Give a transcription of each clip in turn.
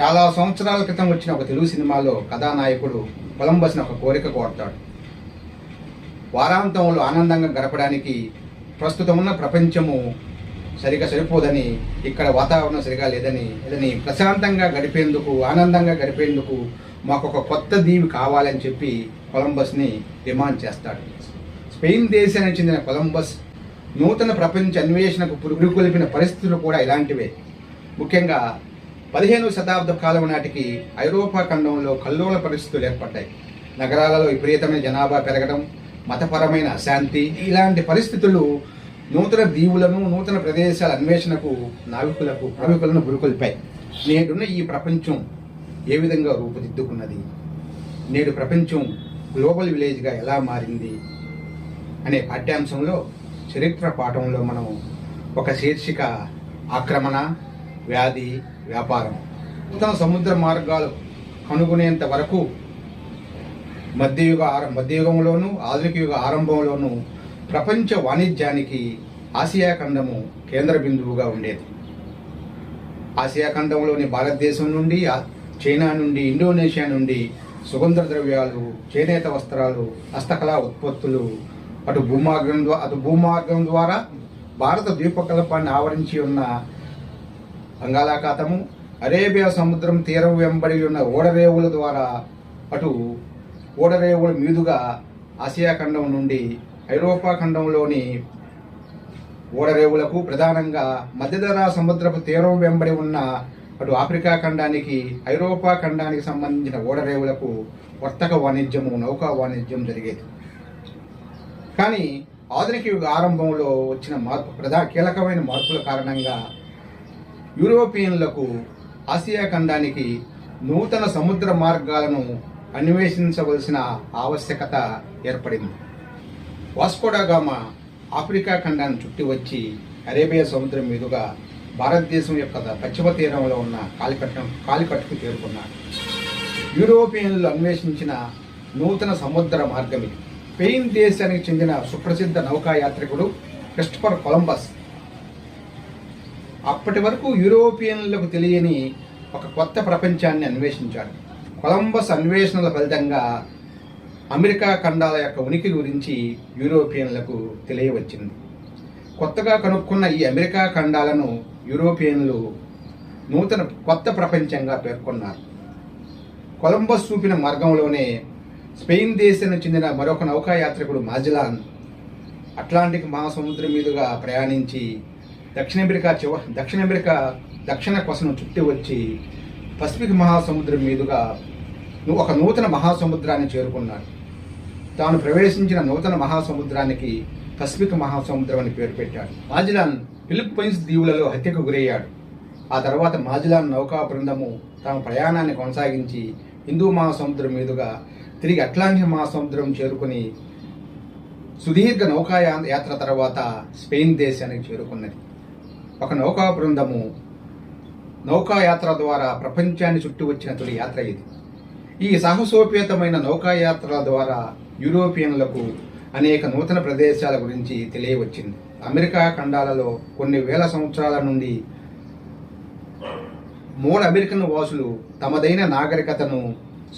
చాలా సంవత్సరాల క్రితం వచ్చిన ఒక తెలుగు సినిమాలో కథానాయకుడు కొలంబస్ని ఒక కోరిక కోరతాడు. వారాంతంలో ఆనందంగా గడపడానికి ప్రస్తుతం ఉన్న ప్రపంచము సరిగా సరిపోదని ఇక్కడ వాతావరణం సరిగా లేదని లేదని ప్రశాంతంగా గడిపేందుకు ఆనందంగా గడిపేందుకు మాకు ఒక కొత్త దీవి కావాలని చెప్పి కొలంబస్ని డిమాండ్ చేస్తాడు. స్పెయిన్ దేశానికి చెందిన కొలంబస్ నూతన ప్రపంచ అన్వేషణకు పురుగులు కొలిపిన పరిస్థితులు కూడా ఇలాంటివే. ముఖ్యంగా పదిహేను శతాబ్ద కాలం నాటికి ఐరోపా ఖండంలో కల్లోల పరిస్థితులు ఏర్పడ్డాయి. నగరాలలో విపరీతమైన జనాభా పెరగడం మతపరమైన అశాంతి ఇలాంటి పరిస్థితులు నూతన దీవులను నూతన ప్రదేశాల అన్వేషణకు నావికులకు నావికులను గురుకొల్పాయి. నేడున్న ఈ ప్రపంచం ఏ విధంగా రూపుదిద్దుకున్నది? నేడు ప్రపంచం గ్లోబల్ విలేజ్గా ఎలా మారింది? అనే పాఠ్యాంశంలో చరిత్ర పాఠంలో మనం ఒక శీర్షిక ఆక్రమణ వ్యాధి వ్యాపారం. నూతన సముద్ర మార్గాలు కనుగొనేంత వరకు మధ్యయుగ ఆరం మధ్యయుగంలోను ఆధునిక యుగ ఆరంభంలోనూ ప్రపంచ వాణిజ్యానికి ఆసియా ఖండము కేంద్ర బిందువుగా ఉండేది. ఆసియా ఖండంలోని భారతదేశం నుండి చైనా నుండి ఇండోనేషియా నుండి సుగంధ ద్రవ్యాలు చేనేత వస్త్రాలు హస్తకళా ఉత్పత్తులు అటు భూమార్గం ద్వారా అటు భూమార్గం ద్వారా భారత ద్వీపకల్పాన్ని ఆవరించి ఉన్న బంగాళాఖాతము అరేబియా సముద్రం తీరం వెంబడి ఉన్న ఓడరేవుల ద్వారా అటు ఓడరేవుల మీదుగా ఆసియా ఖండం నుండి ఐరోపా ఖండంలోని ఓడరేవులకు ప్రధానంగా మధ్యధరా సముద్రపు తీరం వెంబడి ఉన్న అటు ఆఫ్రికా ఖండానికి ఐరోపా ఖండానికి సంబంధించిన ఓడరేవులకు వర్తక వాణిజ్యము నౌకా వాణిజ్యం జరిగేది. కానీ ఆధునిక యుగ ఆరంభంలో వచ్చిన మార్పు ప్రధా కీలకమైన మార్పుల కారణంగా యూరోపియన్లకు ఆసియా ఖండానికి నూతన సముద్ర మార్గాలను అన్వేషించవలసిన ఆవశ్యకత ఏర్పడింది. వాస్కోడాగామ ఆఫ్రికా ఖండాన్ని చుట్టి వచ్చి అరేబియా సముద్రం మీదుగా భారతదేశం యొక్క పశ్చిమ తీరంలో ఉన్న కాలికట్ట కాలికట్టుకు చేరుకున్నాడు యూరోపియన్లు అన్వేషించిన నూతన సముద్ర మార్గం ఇది. స్పెయిన్ దేశానికి చెందిన సుప్రసిద్ధ నౌకాయాత్రికుడు క్రిస్టఫర్ కొలంబస్ అప్పటి వరకు యూరోపియన్లకు తెలియని ఒక కొత్త ప్రపంచాన్ని అన్వేషించాడు. కొలంబస్ అన్వేషణల ఫలితంగా అమెరికా ఖండాల యొక్క ఉనికి గురించి యూరోపియన్లకు తెలియవచ్చింది. కొత్తగా కనుక్కున్న ఈ అమెరికా ఖండాలను యూరోపియన్లు నూతన కొత్త ప్రపంచంగా పేర్కొన్నారు. కొలంబస్ చూపిన మార్గంలోనే స్పెయిన్ దేశానికి చెందిన మరొక నౌకాయాత్రికుడు మాజిలాన్ అట్లాంటిక్ మహాసముద్రం మీదుగా ప్రయాణించి దక్షిణ అమెరికా చివ దక్షిణ అమెరికా దక్షిణ కొసను చుట్టి వచ్చి పసిఫిక్ మహాసముద్రం మీదుగా ఒక నూతన మహాసముద్రాన్ని చేరుకున్నాడు. తాను ప్రవేశించిన నూతన మహాసముద్రానికి పసిఫిక్ మహాసముద్రం అని పేరు పెట్టాడు. మాజిలాన్ ఫిలిప్పైన్స్ దీవులలో హత్యకు గురయ్యాడు. ఆ తర్వాత మాజిలాన్ నౌకా బృందము తమ ప్రయాణాన్ని కొనసాగించి హిందూ మహాసముద్రం మీదుగా తిరిగి అట్లాంటిక్ మహాసముద్రం చేరుకుని సుదీర్ఘ నౌకా యాత్ర తర్వాత స్పెయిన్ దేశానికి చేరుకున్నది. ఒక నౌకా బృందము నౌకాయాత్ర ద్వారా ప్రపంచాన్ని చుట్టూ వచ్చిన తొలి యాత్ర ఇది. ఈ సాహసోపేతమైన నౌకాయాత్రల ద్వారా యూరోపియన్లకు అనేక నూతన ప్రదేశాల గురించి తెలియవచ్చింది. అమెరికా ఖండాలలో కొన్ని వేల సంవత్సరాల నుండి మూడు అమెరికన్ వాసులు తమదైన నాగరికతను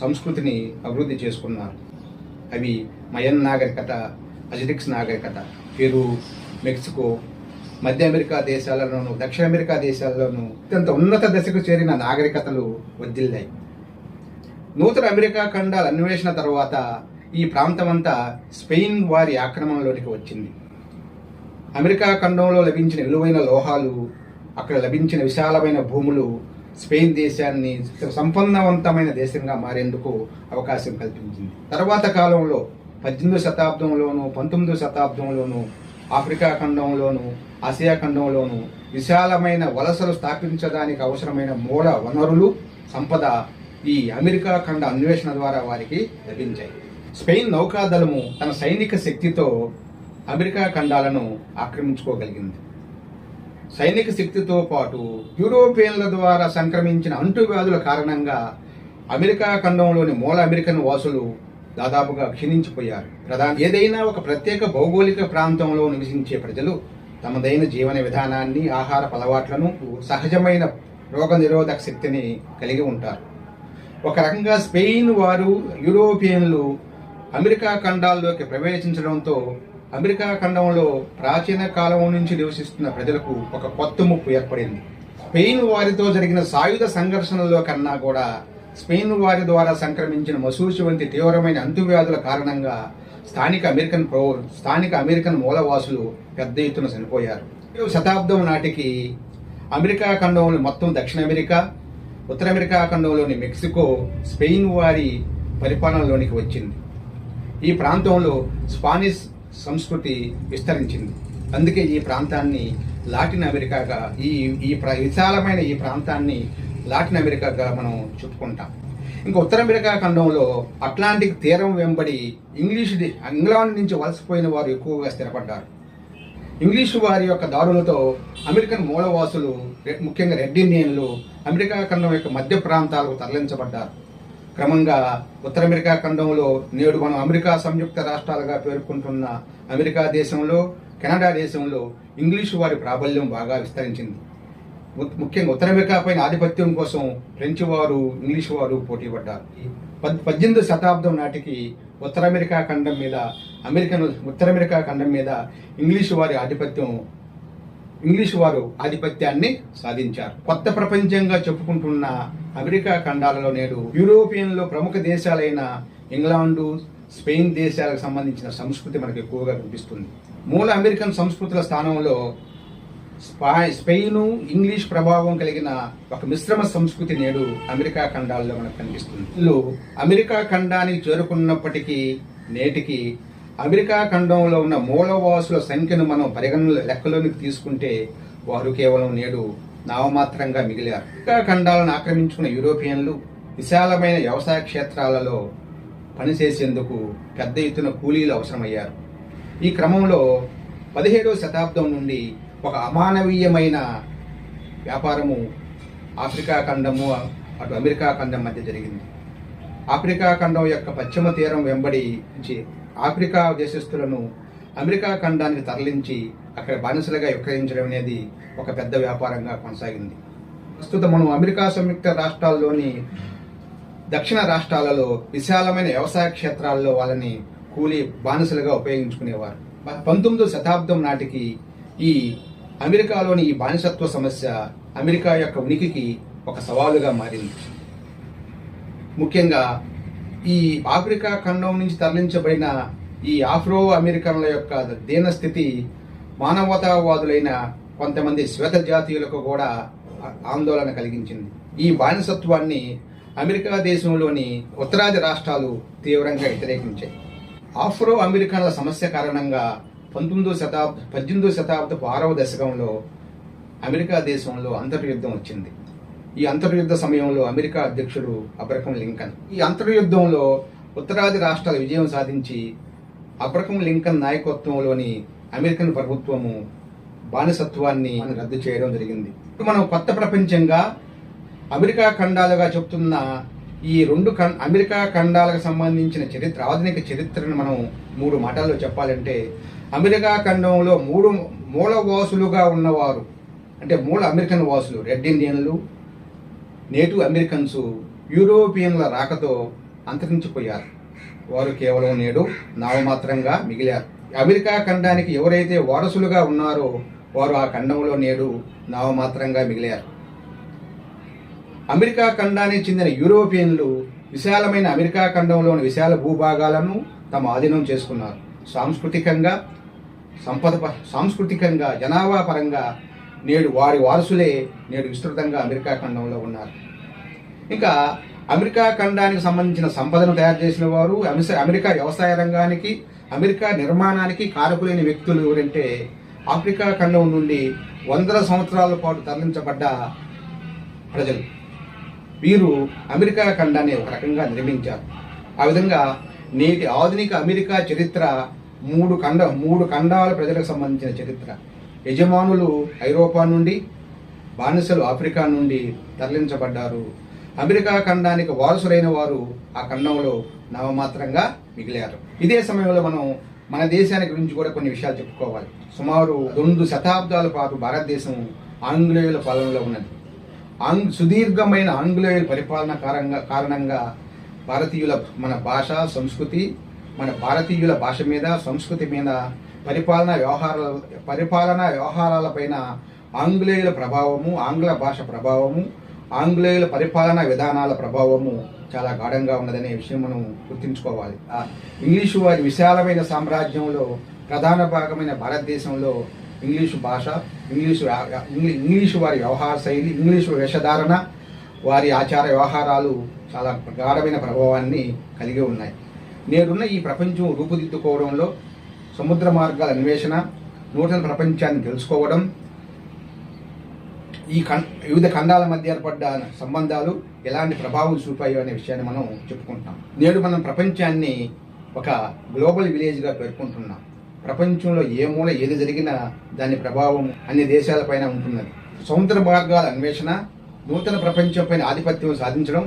సంస్కృతిని అభివృద్ధి చేసుకున్నారు. అవి మయన్ నాగరికత అజిటిక్స్ నాగరికత పెరు మెక్సికో మధ్య అమెరికా దేశాలలోను దక్షిణ అమెరికా దేశాల్లోనూ అత్యంత ఉన్నత దశకు చేరిన నాగరికతలు వర్ధిల్లాయి నూతన అమెరికా ఖండాల అన్వేషణ తర్వాత ఈ ప్రాంతమంతా స్పెయిన్ వారి ఆక్రమణలోనికి వచ్చింది. అమెరికా ఖండంలో లభించిన విలువైన లోహాలు అక్కడ లభించిన విశాలమైన భూములు స్పెయిన్ దేశాన్ని సంపన్నవంతమైన దేశంగా మారేందుకు అవకాశం కల్పించింది. తర్వాత కాలంలో పద్దెనిమిదో శతాబ్దంలోను పంతొమ్మిదో శతాబ్దంలోనూ ఆఫ్రికా ఖండంలోను ఆసియా ఖండంలోను విశాలమైన వలసలు స్థాపించడానికి అవసరమైన మూల వనరులు సంపద ఈ అమెరికా ఖండ అన్వేషణ ద్వారా వారికి లభించాయి. స్పెయిన్ నౌకాదళము తన సైనిక శక్తితో అమెరికా ఖండాలను ఆక్రమించుకోగలిగింది. సైనిక శక్తితో పాటు యూరోపియన్ల ద్వారా సంక్రమించిన అంటువ్యాధుల కారణంగా అమెరికా ఖండంలోని మూల అమెరికన్ వాసులు దాదాపుగా క్షీణించిపోయారు. ప్రధాన ఏదైనా ఒక ప్రత్యేక భౌగోళిక ప్రాంతంలో నివసించే ప్రజలు తమదైన జీవన విధానాన్ని ఆహార అలవాట్లను సహజమైన రోగ నిరోధక శక్తిని కలిగి ఉంటారు. ఒక రకంగా స్పెయిన్ వారు యూరోపియన్లు అమెరికా ఖండాల్లోకి ప్రవేశించడంతో అమెరికా ఖండంలో ప్రాచీన కాలం నుంచి నివసిస్తున్న ప్రజలకు ఒక కొత్త ముప్పు ఏర్పడింది. స్పెయిన్ వారితో జరిగిన సాయుధ సంఘర్షణలో కన్నా కూడా స్పెయిన్ వారి ద్వారా సంక్రమించిన మసూచి వంటి తీవ్రమైన అంటువ్యాధుల కారణంగా స్థానిక అమెరికన్ ప్రో స్థానిక అమెరికన్ మూలవాసులు పెద్ద ఎత్తున చనిపోయారు. శతాబ్దం నాటికి అమెరికా ఖండంలో మొత్తం దక్షిణ అమెరికా ఉత్తర అమెరికా ఖండంలోని మెక్సికో స్పెయిన్ వారి పరిపాలనలోనికి వచ్చింది. ఈ ప్రాంతంలో స్పానిష్ సంస్కృతి విస్తరించింది. అందుకే ఈ ప్రాంతాన్ని లాటిన్ అమెరికాగా ఈ ఈ ప్ర విశాలమైన ఈ ప్రాంతాన్ని లాటిన్ అమెరికాగా మనం చెప్పుకుంటాం. ఇంకా ఉత్తర అమెరికా ఖండంలో అట్లాంటిక్ తీరం వెంబడి ఇంగ్లీష్ ఇంగ్లాండ్ నుంచి వలసపోయిన వారు ఎక్కువగా స్థిరపడ్డారు. ఇంగ్లీషు వారి యొక్క దారులతో అమెరికన్ మూలవాసులు ముఖ్యంగా రెడ్ ఇండియన్లు అమెరికా ఖండం యొక్క మధ్య ప్రాంతాలకు తరలించబడ్డారు. క్రమంగా ఉత్తర అమెరికా ఖండంలో నేడు మనం అమెరికా సంయుక్త రాష్ట్రాలుగా పేర్కొంటున్న అమెరికా దేశంలో కెనడా దేశంలో ఇంగ్లీషు వారి ప్రాబల్యం బాగా విస్తరించింది. ముఖ్యంగా ఉత్తర అమెరికా పైన ఆధిపత్యం కోసం ఫ్రెంచ్ వారు ఇంగ్లీషు వారు పోటీ పడ్డారు పద్- శతాబ్దం నాటికి ఉత్తర అమెరికా ఖండం మీద అమెరికన్ ఉత్తర అమెరికా ఖండం మీద ఇంగ్లీషు వారి ఆధిపత్యం ఇంగ్లీషు వారు ఆధిపత్యాన్ని సాధించారు. కొత్త ప్రపంచంగా చెప్పుకుంటున్న అమెరికా ఖండాలలో నేడు యూరోపియన్లో ప్రముఖ దేశాలైన ఇంగ్లాండు స్పెయిన్ దేశాలకు సంబంధించిన సంస్కృతి మనకు ఎక్కువగా కనిపిస్తుంది మూల అమెరికన్ సంస్కృతుల స్థానంలో స్పెయిన్ ఇంగ్లీష్ ప్రభావం కలిగిన ఒక మిశ్రమ సంస్కృతి నేడు అమెరికా ఖండాల్లో మనకు కనిపిస్తుంది. వీళ్ళు అమెరికా ఖండానికి చేరుకున్నప్పటికీ నేటికి అమెరికా ఖండంలో ఉన్న మూలవాసుల సంఖ్యను మనం పరిగణన లెక్కలోనికి తీసుకుంటే వారు కేవలం నేడు నామమాత్రంగా మిగిలారు. అమెరికా ఖండాలను ఆక్రమించుకున్న యూరోపియన్లు విశాలమైన వ్యవసాయ క్షేత్రాలలో పనిచేసేందుకు పెద్ద ఎత్తున కూలీలు అవసరమయ్యారు. ఈ క్రమంలో పదిహేడవ శతాబ్దం నుండి ఒక అమానవీయమైన వ్యాపారము ఆఫ్రికా ఖండము అటు అమెరికా ఖండం మధ్య జరిగింది. ఆఫ్రికా ఖండం యొక్క పశ్చిమ తీరం వెంబడి నుంచి ఆఫ్రికా దేశస్థులను అమెరికా ఖండానికి తరలించి అక్కడ బానిసలుగా విక్రయించడం అనేది ఒక పెద్ద వ్యాపారంగా కొనసాగింది. ప్రస్తుతం మనం అమెరికా సంయుక్త రాష్ట్రాల్లోని దక్షిణ రాష్ట్రాలలో విశాలమైన వ్యవసాయ క్షేత్రాల్లో వాళ్ళని కూలీ బానిసలుగా ఉపయోగించుకునేవారు. పంతొమ్మిదో శతాబ్దం నాటికి ఈ అమెరికాలోని ఈ బానిసత్వ సమస్య అమెరికా యొక్క ఉనికికి ఒక సవాలుగా మారింది. ముఖ్యంగా ఈ ఆఫ్రికా ఖండం నుంచి తరలించబడిన ఈ ఆఫ్రో అమెరికన్ల యొక్క దీనస్థితి మానవతావాదులైన కొంతమంది శ్వేత జాతీయులకు కూడా ఆందోళన కలిగించింది. ఈ బానిసత్వాన్ని అమెరికా దేశంలోని ఉత్తరాది రాష్ట్రాలు తీవ్రంగా వ్యతిరేకించాయి. ఆఫ్రో అమెరికన్ల సమస్య కారణంగా పంతొమ్మిదో శతాబ్ పద్దెనిమిదో శతాబ్దపు ఆరవ దశకంలో అమెరికా దేశంలో అంతర్యుద్ధం వచ్చింది. ఈ అంతర్యుద్ధ సమయంలో అమెరికా అధ్యక్షుడు అబ్రహం లింకన్. ఈ అంతర్యుద్ధంలో ఉత్తరాది రాష్ట్రాలు విజయం సాధించి అబ్రహం లింకన్ నాయకత్వంలోని అమెరికన్ ప్రభుత్వము బానిసత్వాన్ని రద్దు చేయడం జరిగింది. ఇప్పుడు మనం కొత్త ప్రపంచంగా అమెరికా ఖండాలుగా చెప్తున్న ఈ రెండు ఖం అమెరికా ఖండాలకు సంబంధించిన చరిత్ర ఆధునిక చరిత్రను మనం మూడు మాటల్లో చెప్పాలంటే అమెరికా ఖండంలో మూడు మూల వాసులుగా ఉన్నవారు అంటే మూల అమెరికన్ వాసులు రెడ్ ఇండియన్లు నేటివ్ అమెరికన్స్ యూరోపియన్ల రాకతో అంతరించిపోయారు. వారు కేవలం నేడు నామమాత్రంగా మిగిలారు. అమెరికా ఖండానికి ఎవరైతే వారసులుగా ఉన్నారో వారు ఆ ఖండంలో నేడు నామమాత్రంగా మిగిలారు. అమెరికా ఖండానికి చెందిన యూరోపియన్లు విశాలమైన అమెరికా ఖండంలోని విశాల భూభాగాలను తమ ఆధీనం చేసుకున్నారు. సాంస్కృతికంగా సంపద ప- సాంస్కృతికంగా జనాభా పరంగా నేడు వారి వారసులే నేడు విస్తృతంగా అమెరికా ఖండంలో ఉన్నారు. ఇంకా అమెరికా ఖండానికి సంబంధించిన సంపదను తయారు చేసిన వారు అమెరికా వ్యవసాయ రంగానికి అమెరికా నిర్మాణానికి కారకులైన వ్యక్తులు ఎవరంటే ఆఫ్రికా ఖండం నుండి వందల సంవత్సరాల పాటు తరలించబడ్డ ప్రజలు. వీరు అమెరికా ఖండాన్ని ఒక రకంగా నిర్మించారు. ఆ విధంగా నేటి ఆధునిక అమెరికా చరిత్ర మూడు ఖండ మూడు ఖండాల ప్రజలకు సంబంధించిన చరిత్ర. యజమానులు ఐరోపా నుండి బానిసలు ఆఫ్రికా నుండి తరలించబడ్డారు. అమెరికా ఖండానికి వారసులైన వారు ఆ ఖండంలో నవమాత్రంగా మిగిలారు. ఇదే సమయంలో మనం మన దేశానికి గురించి కూడా కొన్ని విషయాలు చెప్పుకోవాలి. సుమారు రెండు శతాబ్దాల పాటు భారతదేశం ఆంగ్లేయుల పాలనలో ఉన్నది. ఆంగ్ సుదీర్ఘమైన ఆంగ్లేయుల పరిపాలన కారంగా కారణంగా భారతీయుల మన భాష సంస్కృతి మన భారతీయుల భాష మీద సంస్కృతి మీద పరిపాలన వ్యవహారాల పరిపాలన వ్యవహారాలపైన ఆంగ్లేయుల ప్రభావము ఆంగ్ల భాష ప్రభావము ఆంగ్లేయుల పరిపాలన విధానాల ప్రభావము చాలా గాఢంగా ఉన్నదనే విషయం మనం గుర్తుంచుకోవాలి. ఇంగ్లీషు వారి విశాలమైన సామ్రాజ్యంలో ప్రధాన భాగమైన భారతదేశంలో ఇంగ్లీషు భాష ఇంగ్లీషు ఇంగ్లీ- ఇంగ్లీషు వారి వ్యవహార శైలి ఇంగ్లీషు వేషధారణ వారి ఆచార వ్యవహారాలు చాలా గాఢమైన ప్రభావాన్ని కలిగి ఉన్నాయి. నేడున్న ఈ ప్రపంచం రూపుదిద్దుకోవడంలో సముద్ర మార్గాల అన్వేషణ నూతన ప్రపంచాన్ని తెలుసుకోవడం ఈ కం వివిధ ఖండాల మధ్య ఏర్పడ్డ సంబంధాలు ఎలాంటి ప్రభావం చూపాయో అనే విషయాన్ని మనం చెప్పుకుంటాం నేడు మనం ప్రపంచాన్ని ఒక గ్లోబల్ విలేజ్గా పేర్కొంటున్నాం. ప్రపంచంలో ఏ మూల ఏది జరిగినా దాని ప్రభావం అన్ని దేశాలపైన ఉంటున్నది. సముద్ర మార్గాల అన్వేషణ నూతన ప్రపంచంపైన ఆధిపత్యం సాధించడం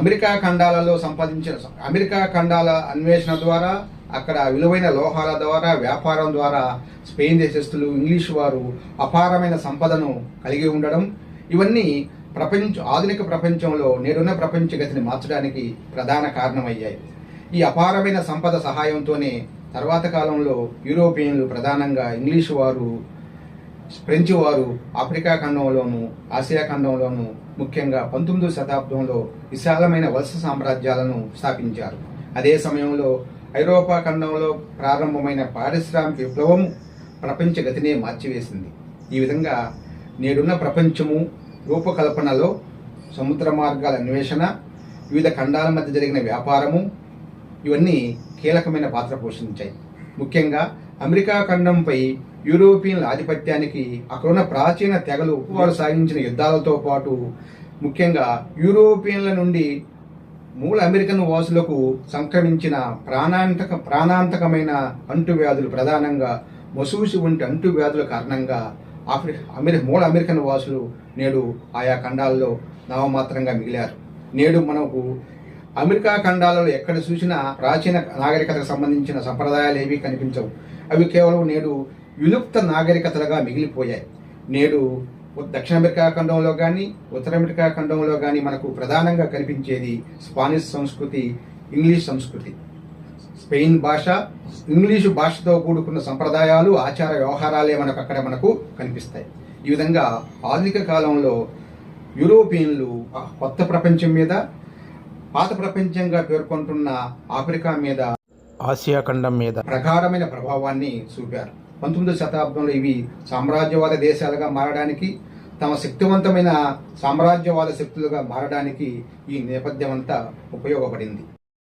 అమెరికా ఖండాలలో సంపాదించిన అమెరికా ఖండాల అన్వేషణ ద్వారా అక్కడ విలువైన లోహాల ద్వారా వ్యాపారం ద్వారా స్పెయిన్ దేశస్తులు ఇంగ్లీషు వారు అపారమైన సంపదను కలిగి ఉండడం ఇవన్నీ ప్రపంచ ఆధునిక ప్రపంచంలో నేడున్న ప్రపంచ గతిని మార్చడానికి ప్రధాన కారణమయ్యాయి. ఈ అపారమైన సంపద సహాయంతోనే తర్వాత కాలంలో యూరోపియన్లు ప్రధానంగా ఇంగ్లీషు వారు ఫ్రెంచ్ వారు ఆఫ్రికా ఖండంలోను ఆసియా ఖండంలోను ముఖ్యంగా పంతొమ్మిదవ శతాబ్దంలో విశాలమైన వలస సామ్రాజ్యాలను స్థాపించారు. అదే సమయంలో ఐరోపా ఖండంలో ప్రారంభమైన పారిశ్రామిక విప్లవం ప్రపంచ గతినే మార్చివేసింది. ఈ విధంగా నేడున్న ప్రపంచము రూపకల్పనలో సముద్ర మార్గాల అన్వేషణ వివిధ ఖండాల మధ్య జరిగిన వ్యాపారము ఇవన్నీ కీలకమైన పాత్ర పోషించాయి. ముఖ్యంగా అమెరికా ఖండంపై యూరోపియన్ల ఆధిపత్యానికి అక్కడున్న ప్రాచీన తెగలు వారు సాగించిన యుద్ధాలతో పాటు ముఖ్యంగా యూరోపియన్ల నుండి మూల అమెరికన్ వాసులకు సంక్రమించిన ప్రాణాంతక ప్రాణాంతకమైన అంటువ్యాధులు ప్రధానంగా మసూసి వంటి అంటువ్యాధుల కారణంగా ఆఫ్రి అమెరి మూల అమెరికన్ వాసులు నేడు ఆయా ఖండాల్లో నామమాత్రంగా మిగిలారు. నేడు మనకు అమెరికా ఖండాలలో ఎక్కడ చూసినా ప్రాచీన నాగరికతకు సంబంధించిన సంప్రదాయాలు ఏవి కనిపించవు. అవి కేవలం నేడు విలుప్త నాగరికతలుగా మిగిలిపోయాయి. నేడు దక్షిణ అమెరికా ఖండంలో కానీ ఉత్తర అమెరికా ఖండంలో కానీ మనకు ప్రధానంగా కనిపించేది స్పానిష్ సంస్కృతి ఇంగ్లీష్ సంస్కృతి. స్పెయిన్ భాష ఇంగ్లీషు భాషతో కూడుకున్న సంప్రదాయాలు ఆచార వ్యవహారాలే మనకు అక్కడ మనకు కనిపిస్తాయి. ఈ విధంగా ఆధునిక కాలంలో యూరోపియన్లు కొత్త ప్రపంచం మీద పాత ప్రపంచంగా పేర్కొంటున్న ఆఫ్రికా మీద ఆసియా ఖండం మీద ప్రగాఢమైన ప్రభావాన్ని చూపారు. పంతొమ్మిదవ శతాబ్దంలో ఇవి సామ్రాజ్యవాద దేశాలుగా మారడానికి తమ శక్తివంతమైన సామ్రాజ్యవాద శక్తులుగా మారడానికి ఈ నేపథ్యం అంతా ఉపయోగపడింది.